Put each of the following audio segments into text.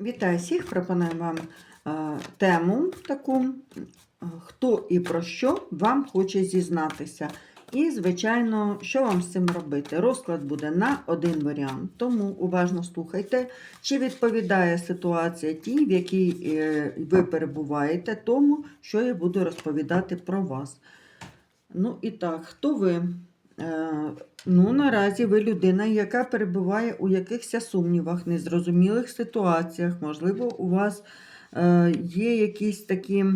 Вітаю всіх! Пропоную вам е, тему таку, е, хто і про що вам хоче зізнатися. І, звичайно, що вам з цим робити? Розклад буде на один варіант, тому уважно слухайте, чи відповідає ситуація тій, в якій е, ви перебуваєте, тому, що я буду розповідати про вас. Ну і так, хто ви? Е, Ну, наразі ви людина, яка перебуває у якихось сумнівах, незрозумілих ситуаціях. Можливо, у вас е, є якісь такі е,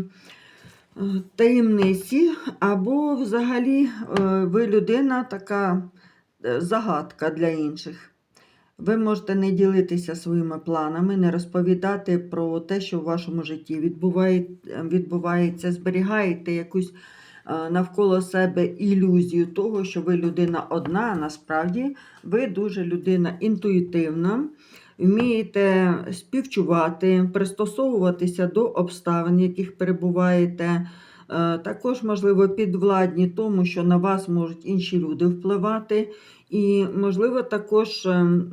таємниці, або взагалі ви людина така загадка для інших. Ви можете не ділитися своїми планами, не розповідати про те, що в вашому житті відбувається, зберігаєте якусь навколо себе ілюзію того, що ви людина одна, а насправді ви дуже людина інтуїтивна, вмієте співчувати, пристосовуватися до обставин, в яких перебуваєте. Е, Також, можливо, підвладні тому, що на вас можуть інші люди впливати. І, можливо, також ем,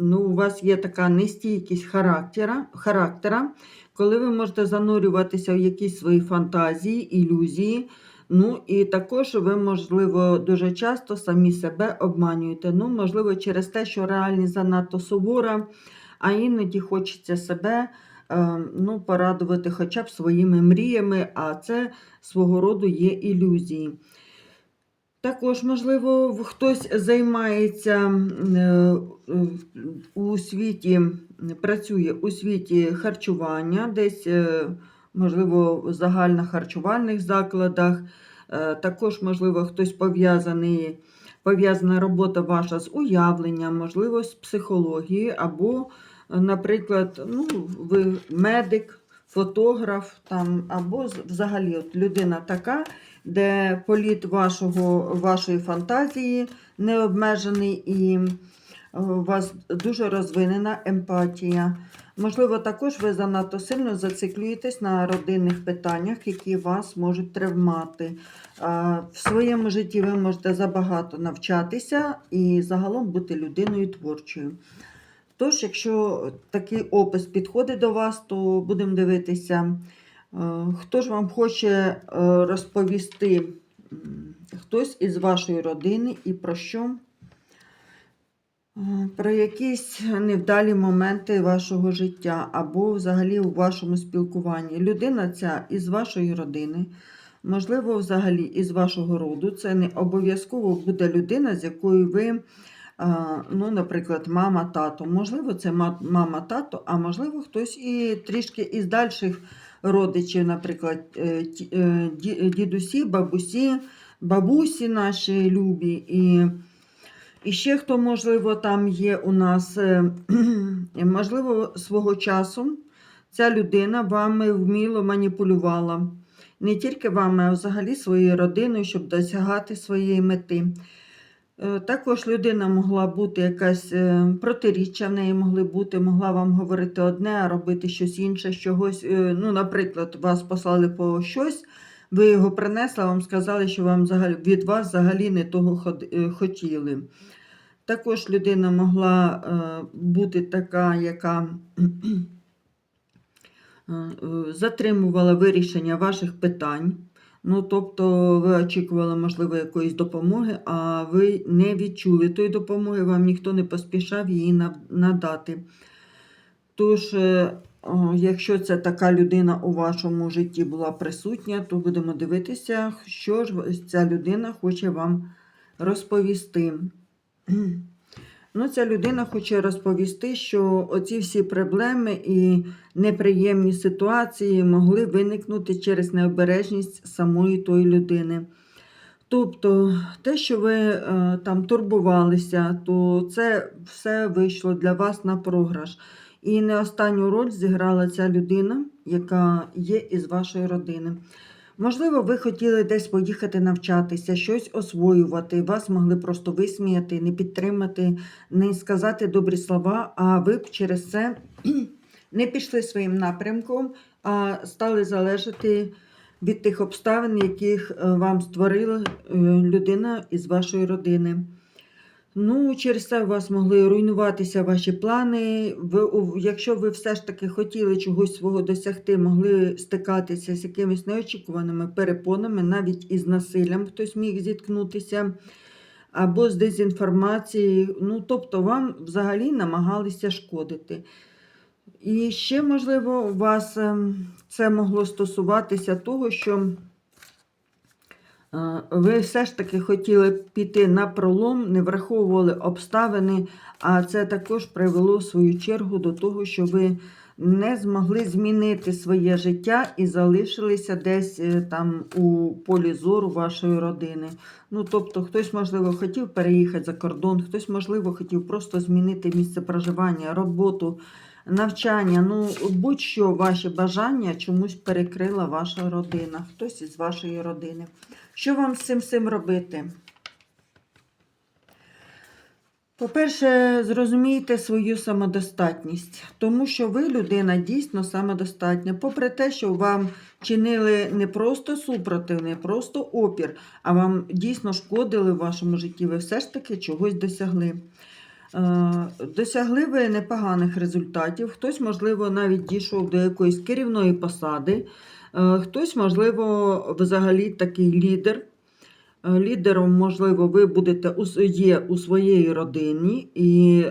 ну, у вас є така нестійкість характера, характера, коли ви можете занурюватися в якісь свої фантазії, ілюзії. Ну і також ви, можливо, дуже часто самі себе обманюєте. Ну, можливо, через те, що реальність занадто сувора, а іноді хочеться себе е, ну, порадувати хоча б своїми мріями, а це свого роду є ілюзії. Також, можливо, хтось займається е, у світі, працює у світі харчування, десь, е, можливо, в загальнохарчувальних закладах. Е, Також, можливо, хтось пов'язаний, пов'язана робота ваша з уявленням, можливо, з психологією, або, наприклад, ну, ви медик, фотограф, там, або взагалі от людина така, де політ вашого, вашої фантазії не обмежений і у вас дуже розвинена емпатія. Можливо, також ви занадто сильно зациклюєтесь на родинних питаннях, які вас можуть травмати. В своєму житті ви можете забагато навчатися і загалом бути людиною творчою. Тож, якщо такий опис підходить до вас, то будемо дивитися, е, хто ж вам хоче е, розповісти хтось із вашої родини і про що? Е, Про якісь невдалі моменти вашого життя або взагалі у вашому спілкуванні. Людина ця із вашої родини, можливо, взагалі із вашого роду. Це не обов'язково буде людина, з якою ви, ну, наприклад, мама, тато. Можливо, це мама, тато, а можливо, хтось і трішки із дальших родичів, наприклад, е, е, ді- дідусі, бабусі, бабусі наші любі. І і ще хто, можливо, там є у нас, е, можливо, свого часу ця людина вами вміло маніпулювала. Не тільки вами, а взагалі своєю родиною, щоб досягати своєї мети. Е, Також людина могла бути якась е, протиріччя в неї могли бути, могла вам говорити одне, а робити щось інше, чогось. Ну, наприклад, вас послали по щось, ви його принесли, вам сказали, що вам від вас взагалі не того хотіли. Також людина могла е, бути така, яка е, затримувала вирішення ваших питань. Ну, тобто ви очікували, можливо, якоїсь допомоги, а ви не відчули тої допомоги, вам ніхто не поспішав її надати. Тож, е, якщо це така людина у вашому житті була присутня, то будемо дивитися, що ж ця людина хоче вам розповісти. Ну, ця людина хоче розповісти, що оці всі проблеми і неприємні ситуації могли виникнути через необережність самої тої людини. Тобто, те, що ви е, там турбувалися, то це все вийшло для вас на програш. І не останню роль зіграла ця людина, яка є із вашої родини. Можливо, ви хотіли десь поїхати навчатися, щось освоювати, вас могли просто висміяти, не підтримати, не сказати добрі слова, а ви б через це не пішли своїм напрямком, а стали залежати від тих обставин, яких е, вам створила е, людина із вашої родини. Ну, через це у вас могли руйнуватися ваші плани. Ви, якщо ви все ж таки хотіли чогось свого досягти, могли стикатися з якимись неочікуваними перепонами, навіть із насиллям хтось міг зіткнутися, або з дезінформацією. Ну, тобто вам взагалі намагалися шкодити. І ще, можливо, у вас ем, це могло стосуватися того, що ви все ж таки хотіли піти на пролом, не враховували обставини, а це також привело в свою чергу до того, що ви не змогли змінити своє життя і залишилися десь е, там у полі зору вашої родини. Ну, тобто, хтось, можливо, хотів переїхати за кордон, хтось, можливо, хотів просто змінити місце проживання, роботу, навчання. Ну, будь-що ваші бажання чомусь перекрила ваша родина, хтось із вашої родини. Що вам з цим всім робити? По-перше, зрозумійте свою самодостатність, тому що ви людина дійсно самодостатня. Попри те, що вам чинили не просто супротив, не просто опір, а вам дійсно шкодили в вашому житті, ви все ж таки чогось досягли. Е, Досягли ви непоганих результатів. Хтось, можливо, навіть дійшов до якоїсь керівної посади, Е, хтось, можливо, взагалі такий лідер. Е, Лідером, можливо, ви будете є у своїй родині, і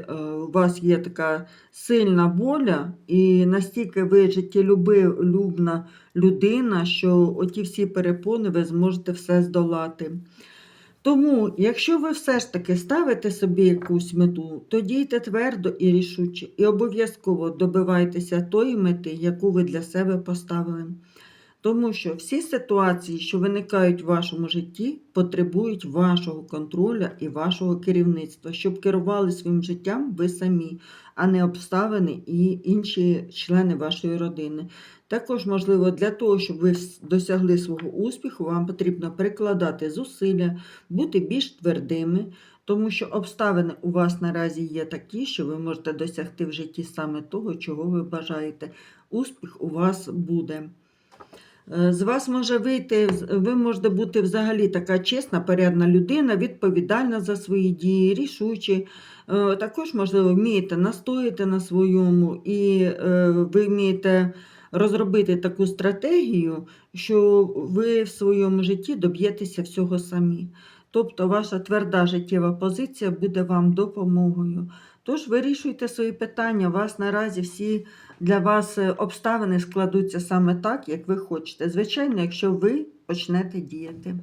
у вас є така сильна воля, і настільки ви життєлюбна людина, що оті всі перепони ви зможете все здолати. Тому, якщо ви все ж таки ставите собі якусь мету, то дійте твердо і рішуче, і обов'язково добивайтеся тої мети, яку ви для себе поставили. Тому що всі ситуації, що виникають в вашому житті, потребують вашого контролю і вашого керівництва, щоб керували своїм життям ви самі, а не обставини і інші члени вашої родини. Також, можливо, для того, щоб ви досягли свого успіху, вам потрібно прикладати зусилля, бути більш твердими, тому що обставини у вас наразі є такі, що ви можете досягти в житті саме того, чого ви бажаєте. Успіх у вас буде. Е, З вас може вийти, ви можете бути взагалі така чесна, порядна людина, відповідальна за свої дії, рішучі. Е, Також, можливо, вмієте настояти на своєму, і е, ви вмієте розробити таку стратегію, що ви в своєму житті доб'єтеся всього самі. Тобто ваша тверда життєва позиція буде вам допомогою. Тож вирішуйте свої питання. У вас наразі всі для вас е, обставини складуться саме так, як ви хочете. Звичайно, якщо ви почнете діяти.